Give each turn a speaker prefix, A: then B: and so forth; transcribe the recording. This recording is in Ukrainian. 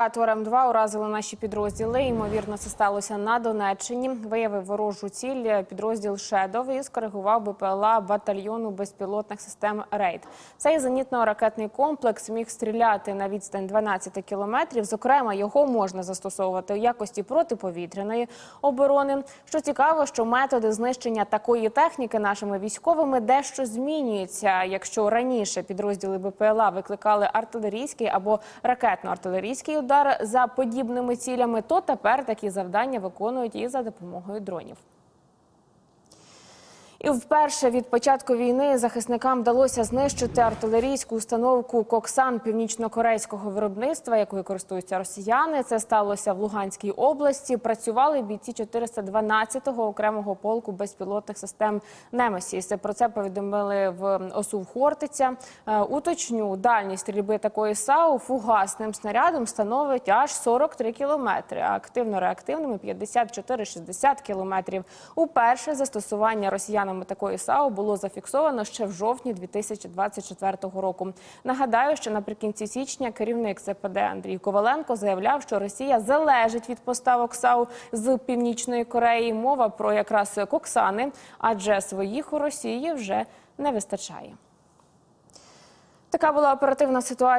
A: Атор М2 уразили наші підрозділи. Ймовірно, це сталося на Донеччині. Виявив ворожу ціль підрозділ Шедов і скоригував БПЛА батальйону безпілотних систем Рейд. Цей зенітно-ракетний комплекс міг стріляти на відстань 12 кілометрів. Зокрема, його можна застосовувати у якості протиповітряної оборони. Що цікаво, що методи знищення такої техніки нашими військовими дещо змінюються. Якщо раніше підрозділи БПЛА викликали артилерійський або ракетно-артилерійський удар за подібними цілями, то тепер такі завдання виконують і за допомогою дронів. І вперше від початку війни захисникам вдалося знищити артилерійську установку Коксан північно-корейського виробництва, якою користуються росіяни. Це сталося в Луганській області. Працювали бійці 412-го окремого полку безпілотних систем Немесіс. Про це повідомили в ОСУ в Хортиця. Е, Уточню, дальність стрільби такої САУ фугасним снарядом становить аж 43 кілометри, а активно-реактивними 54-60 кілометрів. Уперше застосування росіянами такої САУ було зафіксовано ще в жовтні 2024 року. Нагадаю, що наприкінці січня керівник ЦПД Андрій Коваленко заявляв, що Росія залежить від поставок САУ з північної Кореї. Мова про якраз коксани, адже своїх у Росії вже не вистачає. Така була оперативна ситуація.